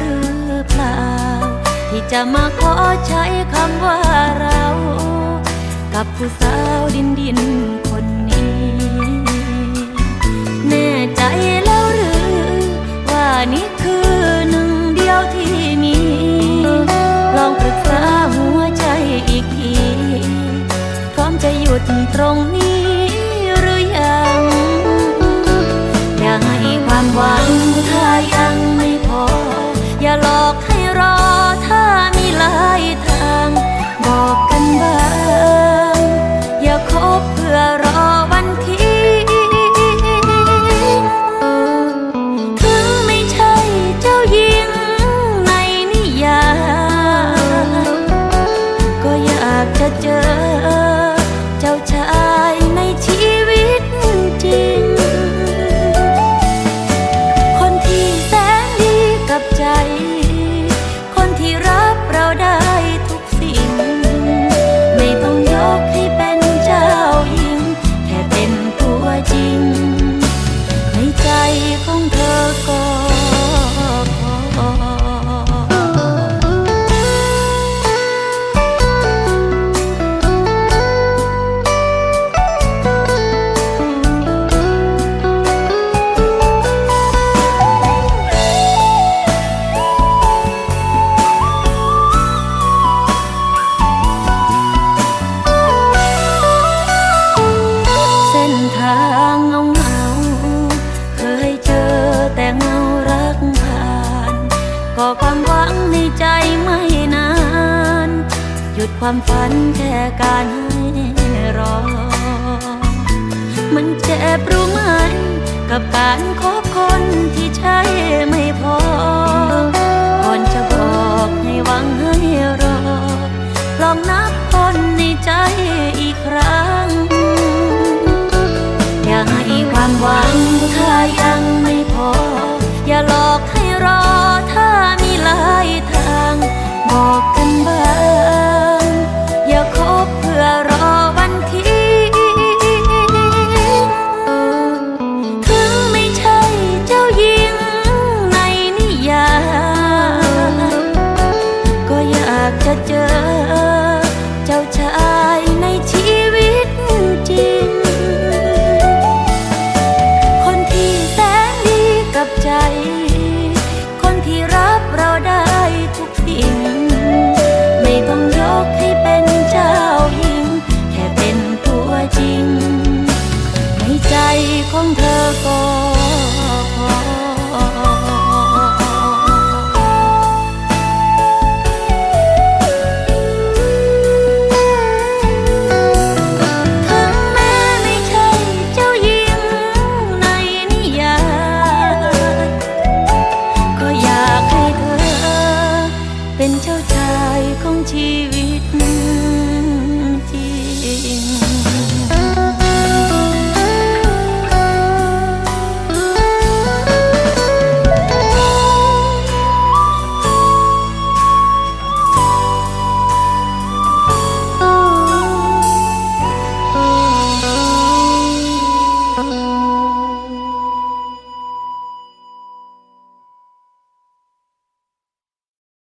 หรือเปล่า ที่จะมาขอใช้คำว่าเรา กับผู้สาวดินดินคนนี้ แน่ใจแล้วหรือ ว่านี่คือหนึ่งเดียวที่มี ลองปรึกษาหัวใจอีกที พร้อมจะหยุดตรงนี้ Không. ความฝันแค่การให้รอ มันเจ็บรู้ไหม กับการคบคนที่ใช่ไม่พอ ก่อนจะบอกให้หวังให้รอ ลองนับคนในใจอีกครั้ง อย่าให้ความหวังถ้ายังไม่พอ อย่าหลอกให้รอถ้ามีหลายทาง บอกกัน